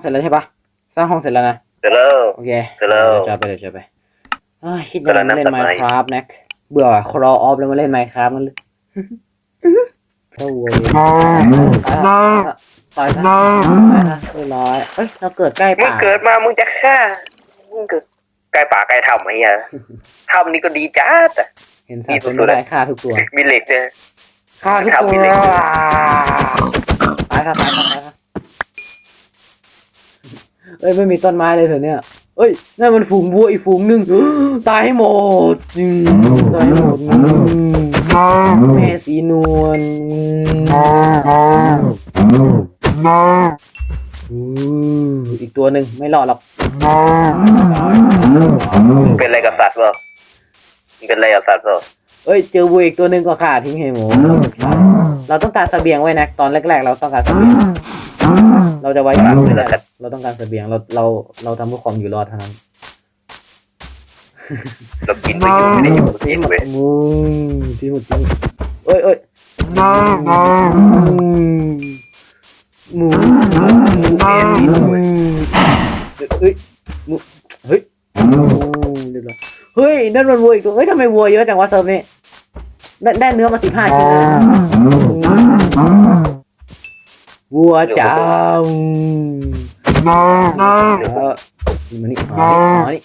เสร็จแล้วใช่ปะสร้างห้องเสร็จแล้วนะ เสร็จแล้ว โอเคเสร็จแล้ว เดี๋ยวจะไปเดี๋ยวจะไปเอ้ยคิดอยากกำลังนั่มางเล่นตัดไม้ Minecraft นะเบื่อครอออฟแล้วมาเล่น Minecraft นั่นเลยเข้าเวยตายซะตายซะเรียบร้อยเอ้ยเราเกิดใกล้มึงป่าเกิดมามึงจะฆ่ามึงเกิดใกล้ป่าใกล้ถ้ำไอ้เหี้ยถ้ำนี่ก็ดีจ้าแต่เห็นสัตว์เป็นไม่ได้ฆ่าทุกตัวมีเหล็กเนี่ยฆ่าทุกครับตัมีวเหล็กตายซะตายซะตายซะ เอ้ยไม่มีต้นไม้เลยเถอะเนี่ยเอ้ยนั่นมันฝูงวัวอีกฝูงหนึ่งตายให้หมดอืมตายให้หมดอืมแม่สีนวลอืมอีกตัวหนึ่งไม่รอดหรอกมึงเป็นอะไรกับสัตว์เปล่ามึงเป็นอะไรกับสัตว์เปล่าเอ้ยเจอวัวอีกตัวหนึ่งก็ฆ่าทิ้งให้หมดเราต้องการเสบียงไว้นะตอนแรกๆ เราต้องการเสบียง เราจะไว้ใจไม่ได้เราต้องการเสบียงเราเราเราทำเพื่อความอยู่รอดเท่านั้นเรากินไปอยู่ไม่ได้อยู่ทีกินหมดเว้ยมึงทีหมดทีหมดเอ้ยเอ้ยหมูหมูเอ็นดินเว้ยเอ้ยหมูเฮ้ยโอ้เรียบร้อยเฮ้ยนั่นมันวัวอีกตัวเอ้ยทำไมวัวเยอะจังวะเซิร์ฟนี่ได้ได้เนื้อมาสิบห้าชิ้นแล้วนะ วัวจ้าเออมานี่มานี่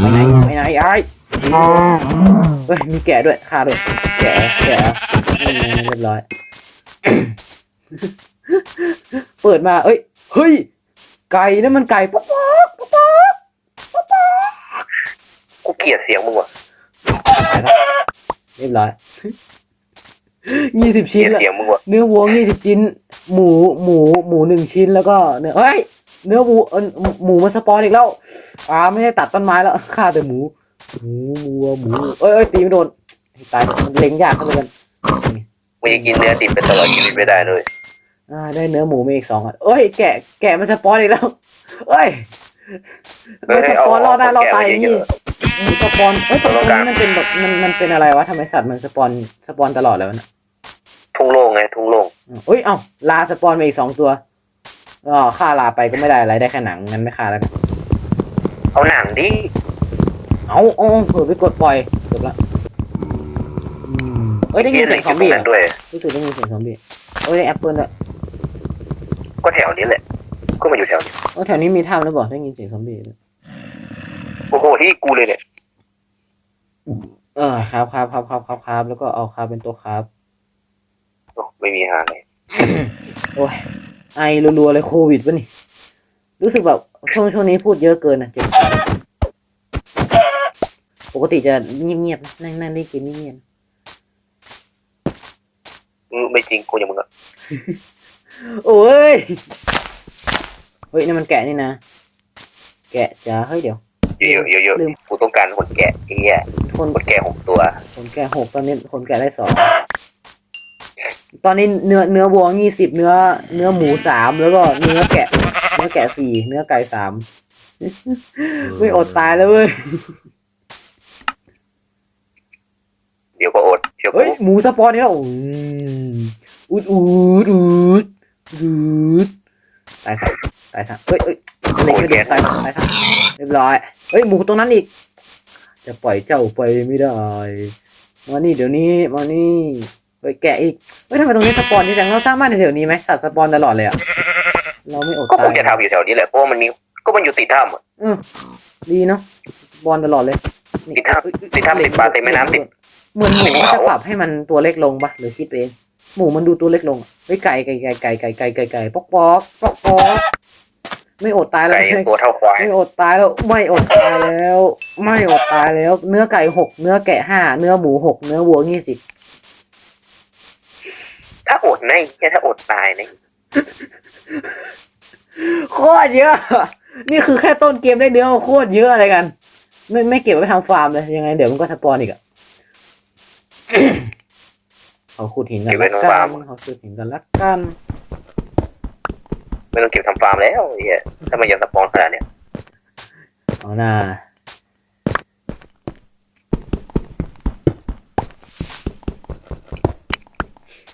มานี่ไปไหนไปไหนไอ้เฮ้ยมีแกะด้วยฆ่าด้วย แกะแกะเรียบร้อย เปิดมา เอ้ย เฮ้ย ไก่นั่นมันไก่ป๊อกป๊อกป๊อกป๊อกกูเกลียดเสียงมึงว่ะไปครับเรียบร้อย ยี่สิบเกลีชิ้นยดแล้วเสียงมึงว่ะเนื้อวัวยี่สิบชิ้น หมูหมูหมูหนึ่งชิ้นแล้วก็เนื้อเฮ้ยเนื้อวัวเอ้ยหมูมันสปอนอีกแล้วอ่าไม่ได้ตัดต้นไม้แล้วฆ่าแต่หมูหมูวัวหมูเอ้ยเอ้ยตีไม่โดนตายมันเล็งยากเข้าไปกันมึงจะกินเนื้อดิบเป็นตลอดชีวิตไม่ได้เลยอ่าได้เนื้อหมูมาอีกสองอันเอ้ยแกะแกะมันสปอนอีกแล้วเอ้ยไม่สปอนรอดหน้ารอดตายอย่างนี้ มีสปอนเอ้ยตรงนี้มันเป็นแบบมันมันเป็นอะไรวะทำไมสัตว์มันสปอนสปอนตลอดเลยวะเนะ ทุ่งโล่งไงทุ่งโล่งเอ้ยเอ้าลาสปอนมาอีกสองตัวอ๋อฆ่าลาไปก็ไม่ได้อะไรได้แค่หนังงั้นไม่ฆ่าแล้วกันเอาหนังดิเอาเอาเอาเผื่อไปกดปล่อยจบละอืมเอ้ยได้ยินเสียงซอมบี้นั่อะนด้วยรู้สึกได้ยินเสียงซอมบี้เอ้ยได้แอปเปิลด้วยก็แถวนี้แหละก็มาอยู่แถวนี้เออแถวนี้มีถ้ำนะบอกได้ยินเสียงซอมบี้ด้วยโอ้โหที่กูเลยเนี่ยเออครับครับครับครับครับครับแล้วก็เอาครับเป็นตัวครับโอ้ ไม่มีหาเลยโอ้ยไอรัวๆเลยโควิดปะนี่ รู้สึกแบบช่วงช่วงนี้พูดเยอะเกินนะเจ็บคอปกติจะเงียบๆนะนั่งนั่งได้กินเงียบอืมไม่จริงกูอย่างมึงอะๆโอ้ย เฮ้ยนี่มันแกะนี่นะ แกะจ้าเฮ้ยเดี๋ยว เยอะๆเยอะลืมๆกูต้องการคนแกะไอ้เหี้ยคนคนแกะหกตัว คนแกะหกตอนนี้คนแกะได้สอง ตอนนี้เนื้อเนื้อวัวยี่สิบเนื้อ เนื้อหมูสามแล้วก็เนื้อแกะ เนื้อแกะสี่เนื้อไก่สามไม่อดตายแล้วเว้ยเดี๋ยวก็อดเดี๋ยวกูเฮ้ยหมูสปอนนี่แล้วอืมอุดอุดอุดอุดตายซะตายซะเฮ้ยเฮ้ยอะไรไม่เด็ดตายซะตายซะเรียบร้อยเฮ้ยหมูตรงนั้นอีก จะปล่อยเจ้าไปไม่ได้มานี่เดี๋ยวนี้มานี่ เฮ้ยแกะอีกเฮ้ยทำไมตรงนี้สปอนนี่จังเราสร้างบ้านในแถวนี้ไหมสัตว์สปอนตลอดเลยอะเราไม่อดก็ตาคงยจะทำอยู่แถวนี้แหละเพราะว่ามันมีก็มันอยู่ติดถ้ำอะเออดีเนาะบอลตลอดเลยนี่ติดถ้ำเอ้ยเอ้ยติดถ้ำติดปลาติดแม่น้ำติด เหมือนหมูติดว่าเขา จะปรับให้มันตัวเล็กลงปะหรือคิดไปเองหมูมันดูตัวเล็กลงอะเฮ้ยไก่ไก่ไก่ไก่ไก่ไก่ไก่ไก่ป๊อกป๊อกป๊อกป๊อกไม่อดตายแล้ว ไก่ตัวเท่าควาย ไม่อดตายแล้วไม่อดตายแล้ว ไม่อดตายแล้ว เนื้อไก่หกเนื้อแกะห้าเนื้อหมูหกเนื้อวัวยี่สิบ ถ้าอดในแค่ถ้าอดตายในโคตรเยอะ นี่คือแค่ต้นเกมได้เนื้อมาโคตรเยอะอะไรกัน ไม่ไม่เก็บไว้ทำฟาร์มเลยยังไงเดี๋ยวมันก็สปอนอีกอะเขาขุดหินกันละกันเขาขุดหินกันละกันไม่ต้องเก็บทำฟาร์มแล้วไอ้เหี้ยถ้ามันยังสปอนขนาดเนี้ยเอาหน้า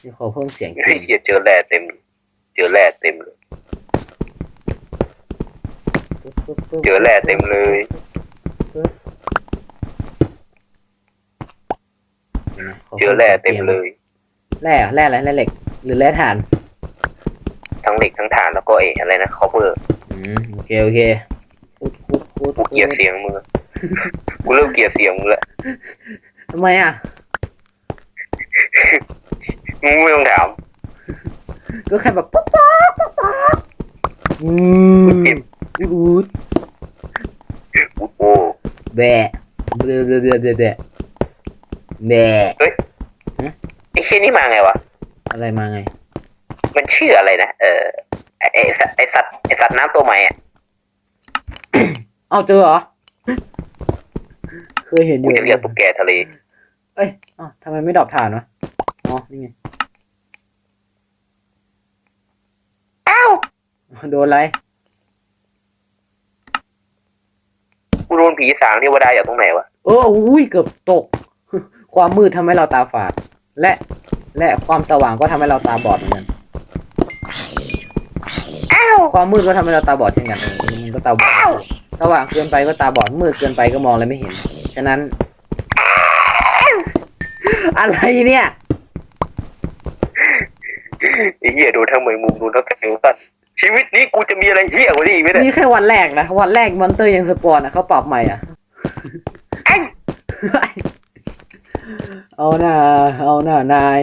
ที่ขอเพิ่มเสียงไอ้เหี้ยเจอแร่เต็ม เจอแร่เต็มเลยปึ๊บปึ๊บเจอแร่เต็มเลยปึ๊บเห็นไหมขเจอแร่เต็มเลยแร่เหรอแร่อะไรแร่เหล็ก หรือแร่ถ่าน ทั้งเหล็กทั้งถ่านแล้วก็เออะไรนะคอเปอร์อืมโอเคโอเคคุดคุดคุดกูเกลียดเสียงมึงอะกูเริ่มเกลียดเสียงมึงละทำไมอะ มึงไม่ต้องถามก็แค่แบบป๊อกป๊อกป๊อกป๊อกอืมเก็บอูดกูโอ้แบะเบะเบะเบะเบะเบะแบะไอ้เช่นนี่มาไงวะ อะไรมาไง มันชื่ออะไรนะ เออไอไอสัตว์ไอสัตว์ไอสัตว์น้ำตัวใหม่อะเอาเจอเหรอ เคยเห็นอกูยู่จะเรียกตุ๊กแกทะเลเอ้ยอ๋อทำไมไม่ดรอปถ่านวะ อ๋อ นี่ไง อ้าว โดนอะไรกูโดนผีสางเทวดาอยู่ตรงไหนวะเอออุ้ยเกือบตก ความมืดทำให้เราตาฝาด และ และความสว่างก็ทำให้เราตาบอดเหมือนกันอ้าวความมืดก็ทำให้เราตาบอดเช่นกันเออมันก็ตาบอด สว่างเกินไปก็ตาบอด มืดเกินไปก็มองอะไรไม่เห็น ฉะนั้น อะไรเนี่ย ไอ้เหี้ยดูทั้งเหมยมุมดูทั้งแต่งสั้น ชีวิตนี้กูจะมีอะไรเหี้ยกว่านี้อีกไหมเนี่ยนี่แค่วันแรกนะ วันแรกมอนเตอร์ยังสปอนอะเขาปรับใหม่อะ ไอ้เอาหน้า เอาหน้านาย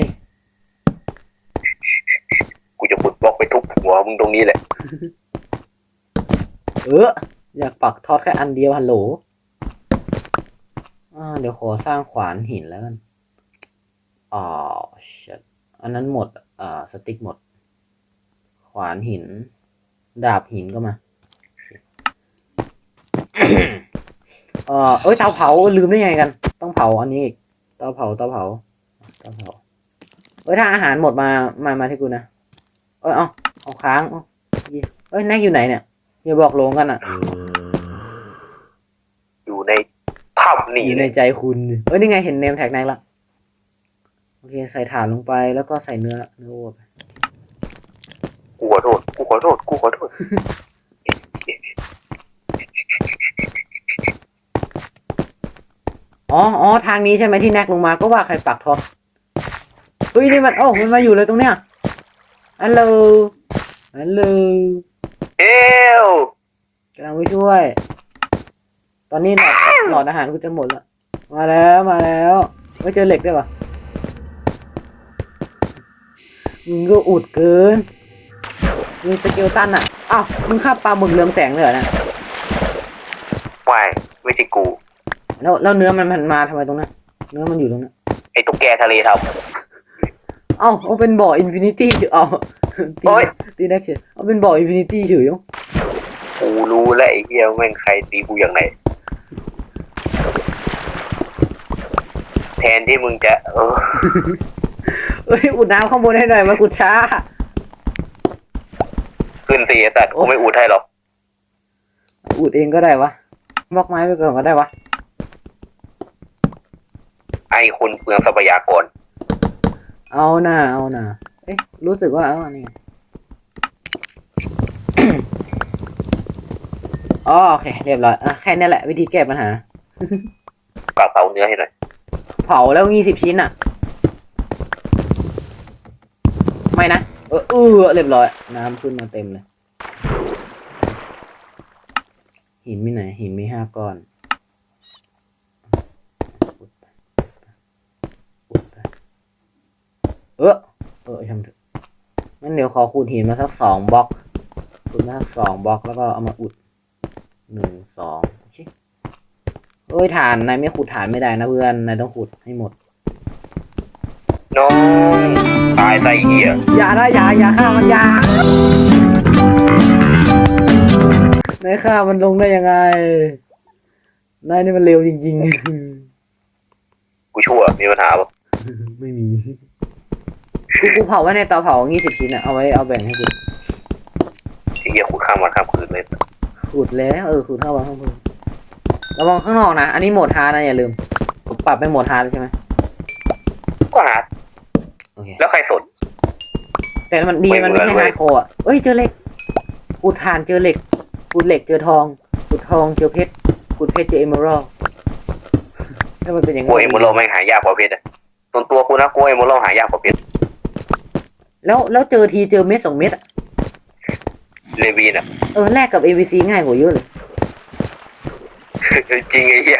กูจะปุดบล็อกไปทุบหัวมึงตรงนี้แหละ เอออยากปักทอดแค่อันเดียวฮัลโหลอ่าเดี๋ยวขอสร้างขวานหินแล้วกันอ๋อชิตอันนั้นหมด อ่า สติ๊กหมด ขวานหิน ดาบหินก็มาเออเอ้ยเตาเผาลืมได้ไงกัน ต้องเผาอันนี้อีกเตาเผาเตาเผาเตาเผาเอ้ยถ้าอาหารหมดมามามาที่กูนะเอ้ยเอาเอาค้างเอาเหี้ยเอ้ยแน็กอยู่ไหนเนี่ยอย่าบอกลงกันอะ อยู่ในถ้ำนี่อยู่เลในยใจคุณเอ้ยนี่ไงเห็นเนมแท็กแน็กละโอเคใส่ถ่านลงไปแล้วก็ใส่เนื้อเนื้อวัวไปกูขอโทษ กูขอโทษกูขอโทษอ๋ออ๋อทางนี้ใช่ไหมที่แน็กลงมาก็ว่าใครปักทอดเฮ้ยนี่มันโอ้ามันมาอยู่เลยตรงเนี้ยฮัลโหลฮัลโหลเอวกำลังไปช่วย ตอนนี้หลอดหลอดอาหารกูจะหมดแล้วมาแล้วมาแล้วไม่เจอเหล็กด้วยปะมึงก็อุดเกิน มีสเกลตันอะ อ้าวมึงฆ่าปลาหมึกเรืองแสงเลยเหรอนะวายไม่ใช่กู แล้วแล้วเนื้อมันมันมาทำไมตรงนั้น เนื้อมันอยู่ตรงนั้น ไอ้ตุ๊กแกทะเลทเอ้าเอาเป็นบ่ออินฟินิตี้เฉยเอาตีโอ๊ยตีแน็กเฉยเอาเป็นบ่ออินฟินิตี้เฉยเอาำกูรู้แล้วไอ้เหี้ยแม่งใครตีกูอย่างไรแทนที่มึงจะ เออเอ้ยอุดน้ำข้างบนให้หน่อยมันขุดช้า ขึ้นสิไอ้สัตว์โอ้กูไม่อุดให้หรอกอุดเองก็ได้วะบล็อกไม้ไปก่อนก็ได้วะไอ้คนเปลืองทรัพยากรเอาหน่าเอาหน่าเอ๊ะรู้สึกว่าเอาอันนี้อ๋อโอเคเรียบร้อยอะแค่นี้แหละวิธีแก้ปัญหาปากเผาเนื้อให้หน่อยเผาแล้วยี่สิบชิ้นอะ ไม่นะ เออเออเรียบร้อย น้ำขึ้นมาเต็มเลย หินมีไหน หินมีห้าก้อนอุดไปอุดไปเออเออช่างเถอะงั้นเดี๋ยวขอขูดหินมาสักสองบล็อกขูดมาสักสองบล็อกแล้วก็เอามาอุดหนึ่งสองโอเคเอ้ยฐานนายไม่ขุดฐานไม่ได้นะเพื่อนนายต้องขุดให้หมดน้องตายไส้เหี้ยอย่านะอย่าอย่าฆ่ามันอย่าในายฆ่ามันลงได้ยังไง นายนี่มันเร็วจริงกูชั่ว มีปัญหาปะๆไม่มี กูกูเผาไว้ในเตาเผายี่สิบชิ้นอะเอาไว้เอาแบ่งให้กูไอ้เหี้ยขุดข้ามวันข้ามคืนเลยขุดแล้วเออขุดเข้าไปข้างบนระวังข้างนอกนะ อันนี้โหมดฮาร์ดนะอย่าลืมผมปรับเป็นโหมดฮาร์ดใช่ไหมก็หาโอเคแล้วใครสนแต่มันดีไม่มันไม่ใช่เหมือนเว้ฮายร์ดโคร์อะเอ้ยเจอเหล็กขุดถ่านเจอเหล็ก ขุดเหล็กเจอทองทองเจอเพชรขุดเพชรเจอเอเมอรัลถ้ามันเป็นอย่างกลัวเอมโมโลไม่งหายากกว่าเพชรอะส่วนตัวกูนะกลัวเอมโมโลหายากกว่าเพชรแล้วแล้วเจอทีเจอเม็ดสองเม็ดอะเลวีนอะเออแลกกับ ABC ง่ายกว่าเยอะเลยจริงไอ้เหี้ย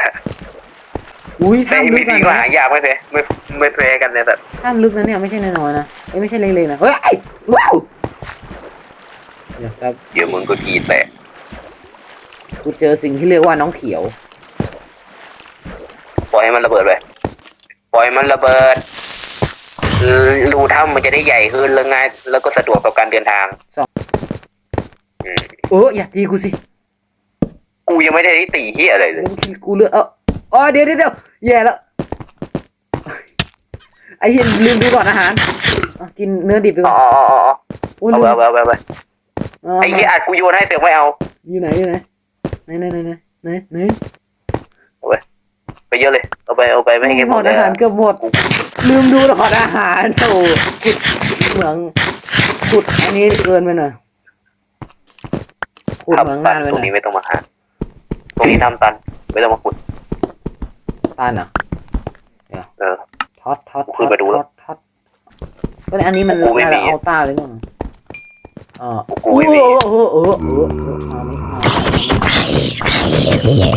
อุ้ยแต่ถ้ำเอลึวีกซีอะก็นะหายากไม่แพ้ไม่ไม่แพ้กันเลยแต่ถ้ำลึกนะเนี่ยไม่ใช่น้อยๆนะเอ้ยไม่ใช่เล็กๆนะเฮ้ยไอ้ว้าวเดี๋ยวครับ เดี๋ยวมึงก็กรีดแตก กูเจอสิ่งที่เรียกว่าน้องเขียว ปล่อยให้มันระเบิดไปปล่อยมันระเบิดรูถ้ำมันจะได้ใหญ่ขึ้นแล้วง่ายแล้วก็สะดวกต่อการเดินทางสอง อืมเอออยากตีกูสิกูยังไม่ได้ตีเหี้ยอะไรเลย กูคิดกูเลือกเอออ๋อเดี๋ยวเดี๋ยวเดี๋ยวแย่แล้วไอ้เหี้ยลืมดูก่อนอาหารอะกินเนื้อดิบไปก่อ๋ออนอ๋ออ๋ออ๋อโอ้ยเอาลืไปมเอาไปเอาไปเอาไอ้เหี้ยอัดกูโยนให้เสือกไม่เอาอยู่ไหนอยู่ไหน ไหนไหนไหนไหนไหนไหนไปเยอะเลย เอาไปเอาไปไม่ให้เก็บหหมมดดเลยอาหารอะเกือบหมด ลืมดูแล้วขอดอาหารโถขุดเหมืองขุดอันนี้เกินไปหน่อยขุดเหมืองตังานนไปตหรน่งอยนี้ไม่ต้องมาหา ตรงนี้ทำตัน ไม่ต้องมาขุดตันเหรอะเออ ท็อตท็อตกูท็ขึ้อตนมาดูแล้ท็อวตท็อตก็เนี่ยอันนี้มันกูไม่มีน่าจะเอาต้าเลยมั้งอ๋อกูไม่มีเออเออเออเออเออเอาไม่เอา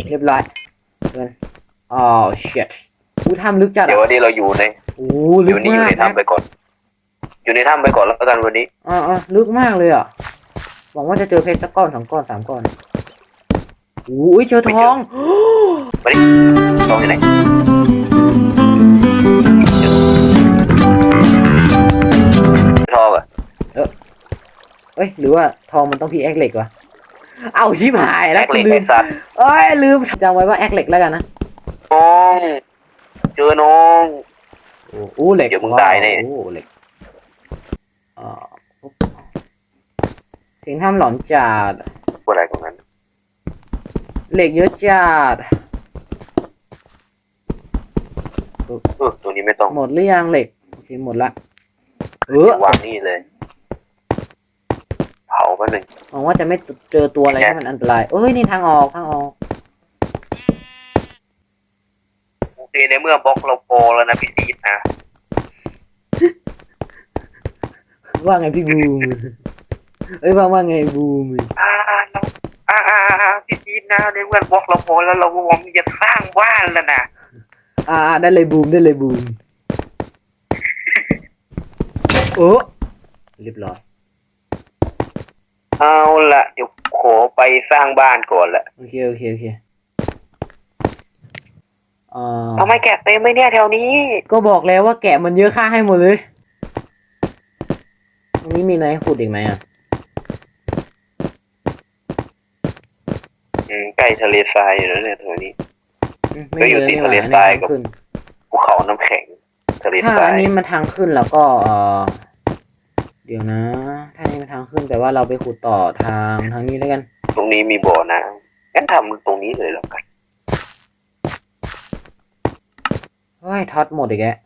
เรียบร้อยเกินอ๋อ shit กูทำลึกจัดเดี๋ยวอะวันนี้เราอยู่ในโอ้อลึกยู่นี่อยู่มากในนะถ้ำไปก่อน อยู่ในถ้ำไปก่อนแล้วกันวันนี้อ่าอ่าลึกมากเลยอะหวังว่าจะเจอเพชรสักก้อนสองก้อนสามก้อนโอ้ยเจอทองต้องที่ไหนทองอะเอ้ยหรือว่าทองมันต้องพี่แอคเหล็กวะ เอาชิบหายแอแล้วคเหล็กลืไอ้มสัตว์เอ้ยลืมจำไว้ว่าแอคเหล็กแล้วกันนะน้อง เจอน้อง โอ้โหเหล็กเดี๋ยวมึงตายแน่ โอ้โหเหล็กอ่าปุ๊บเสียงทำหลอนจัดว่าอะไรตรงนั้นเหล็กเยอะจัดเออตรงนี้ไม่ต้องหมดหรือยังเหล็กโอเคหมดละเออวางนี่เลย เผาแป๊บหนึงหวังว่าจะไม่เจอตัวอะไรที่มันอันตราย เอ้ยนี่ทางออกทางออกโอเคในเมื่อบล็อกเราโปรแล้วนะพี่ซีดนะว่าไงพี่บูมเอ้ยว่าว่าไงบูมอ่าเราอ่าอ่าอ่าพี่ซีดนะในเมื่อบล็อกเราโปรแล้วเราก็หวังจะสร้างบ้านแล้วนะอ่าได้เลยบูมได้เลยบูมโอ้เรียบร้อย เอาละเดี๋ยวขอไปสร้างบ้านก่อนละโอเค โอเค โอเคอ่าทำไมแกะเต็มไหมเนี่ยแถวนี้ ก็บอกแล้วว่าแกะมันเยอะค่าให้หมดเลย ตรงนี้มีอะไรให้ขุดอีกไหมอะ อืมใกล้ทะเลทรายอยู่แล้วเนี่ยแถวนี้ อืมก็ไม่อยู่เยอะติดนี่หว่าทะเลอันทนี้รายทางกับขึ้น ภูเขาน้ำแข็ง ทะเลถ้าทราอัยนนี้มันทางขึ้นแล้วก็เออ เดี๋ยวนะถ้าอันนี้มันทางขึ้นแปลว่าเราไปขุดต่อทางทางนี้แล้วกัน ตรงนี้มีบ่อน้ำงั้นทำตรงนี้เลยแล้วกันเฮ้ยท็อตหมดอีกแล้ว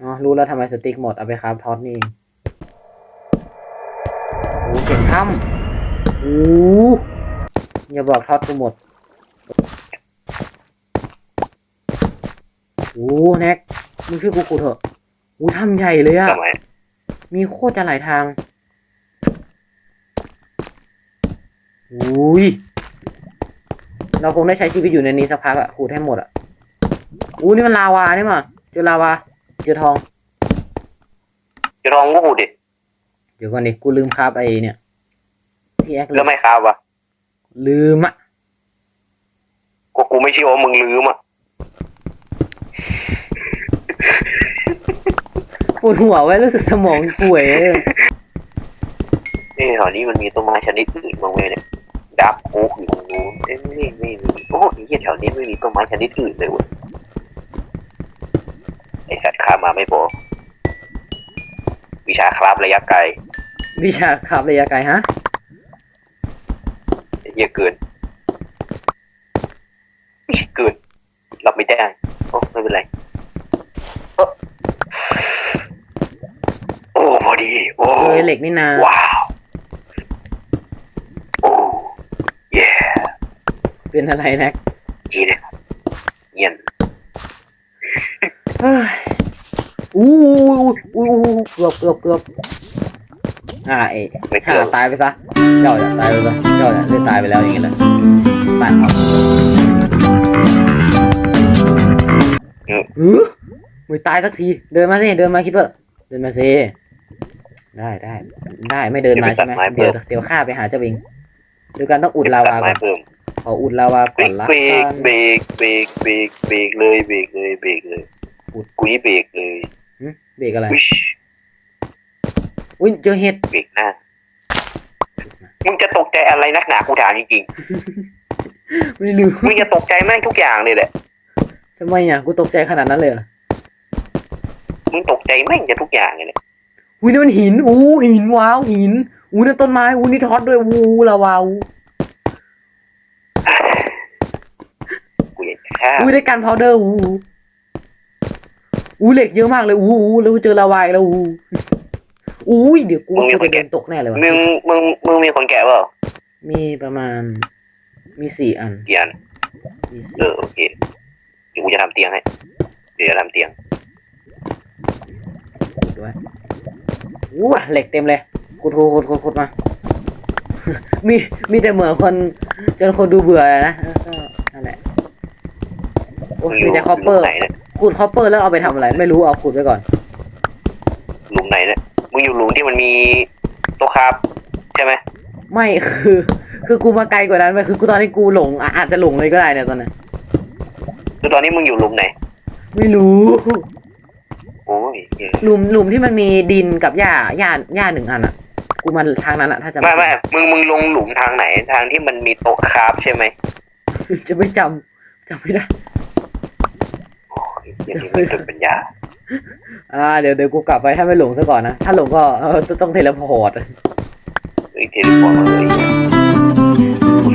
อ๋อรู้แล้วทำไมสติ๊กหมดเอาไปครับท็อตนี่เองโอ้เสียงถ้ำโอ้อย่าบอกท็อตกูหมดโอ้แน็กมึงช่วยกูขุดเถอะโอ้ถ้ำใหญ่เลยอะทำไม มีโคตรจะหลายทางอุ้ยเราคงได้ใช้ชีวิตอยู่ในนี้สักพักอะขุดให้หมดอะอู้นี่มันลาวานี่มาเจอลาวาเจอทอง จะลองก็พูดดิเดี๋ยวก่อนดิกูลืมคราบไอ้เนี่ยพี่แอคแล้วไม่ครับวะลืมอะก็กูไม่เชื่อว่ามึงลืมอะ ปวดหัวไว้รู้สึกสมองป่วยเออนี่แถวนี้มันมีต้นไม้ชนิดอื่นบ้างไหมเนี่ยดับโคกอยู่ตรงนู้นเอ้ยไม่ไม่มีโอ้โหไอ้เหี้ยแถวนี้ไม่มีต้นไม้ชนิดอื่นเลยเว้ยไอสัตว์ข้ามมาไม่พอวิชาคราบระยะไกลวิชาคราบระยะไกลฮะ ไอ้เหี้ยเกินเกินรับไม่ได้โอ้ไม่เป็นไรเอ้อโอ้พอดี โอ้ เออเหล็กนี่นาว้าวโอ้เย่เป็นอะไรแน็กดีเลยเงียนเฮ้ยอู้อู้อู้เกือบเกือบเกือบอ่าเอะไม่เกิห่านตายไปซะเจ้าเนี่ยตายไปซะเจ้าเนี่ยได้ตายไปแล้วอย่างงี้เลยตายเอาเออไม่ตายสักที เดินมาสิ เดินมาคิปเปอร์เดินมาสิ ได้ได้ได้ไม่เดินมาใช่ไหมเดี๋ยวเดี๋ยวข้าไปหาเจ้าวิงโดยการต้องอุดลาวาไม้ก่อนเพิ่มขออุดลาวาเบรก่อนกละเบรกักนเบรกเบรกเบรกเบรกเลยเบรกเลยเบรกเลยอุดกูนี่เบรกเลยหึเบรกอะไรอุ้ยอุ้ยเจอเห็ดเบรกหน้ามึงจะตกใจอะไรนักหนากูถามจริงไม่รู้ๆมึงจะตกใจแม่งทุกอย่างเลยแหละทำไมอะกูตกใจขนาดนั้นเลยเหรอมึงตกใจแม่งจะทุกอย่างเลยแหละ อุ้ยนี่มันหินอู้หินว้าวหินอู้นั่นต้นไม้อู้นี่ท็อตด้วยวูลาวาอู้กูอยากจะฆ่าอู้ได้กันพาวเดอร์อู้อู้เหล็กเยอะมากเลยอู้อู้แล้วเจอลาวาอีกแล้วอู้อุ้ยเดี๋ยวกูว่ากูจะเดินตกแน่เลยวะมึงมึงมึงมีคนแก่เปล่ามีประมาณ มีสี่อันเกียนมีเอสี่อโอเคเดี๋ยวกูจะทำเตียงให้เดี๋ยวจะทำเตียงด้วย อู้เหล็กเต็มเลยขุดขุดขุดขุดขุดมา มีมีแต่เหมือนคนจนคนดูเบื่อนะเออก็นั่นแหละโอ้ยมึงอมียู่แต่คอปเปอหลุร์มไหนเนี่ยขุดคอปเปอร์แล้วเอาไปทำอะไร ไม่รู้เอาขุดไว้ก่อนหลุมไหนเนี่ยมึงอยู่หลุมที่มันมีโต๊ะครับใช่ไหมไม่คือ คือกูมาไกลกว่านั้นไปคือกูตอนนี้กูหลงอะอาจจะหลงเลยก็ได้เนี่ยตอนนั้นคือตอนนี้มึงอยู่หลุมไหน ไม่รู้ หลุมหลุมที่มันมีดินกับหญ้าหญ้าหญ้าหนึ่งอันอะ กูมันทางนั้นอะ ถ้าจะไม่ไม่มึงมึงลงหลุมทางไหน ทางที่มันมีโต๊ะคราฟใช่ไหมจะไม่จำจำไม่ได้โอ้ยยัปัญญาเดี๋ยวเดี๋ยวกูกลับไปถ้าไม่หลงซะก่อนนะ ถ้าหลงก็ต้องเทเลพอร์ตเทเลพอร์ตเลย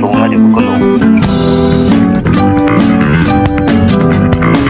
ลงแล้วเดี๋ยวกูก็หลง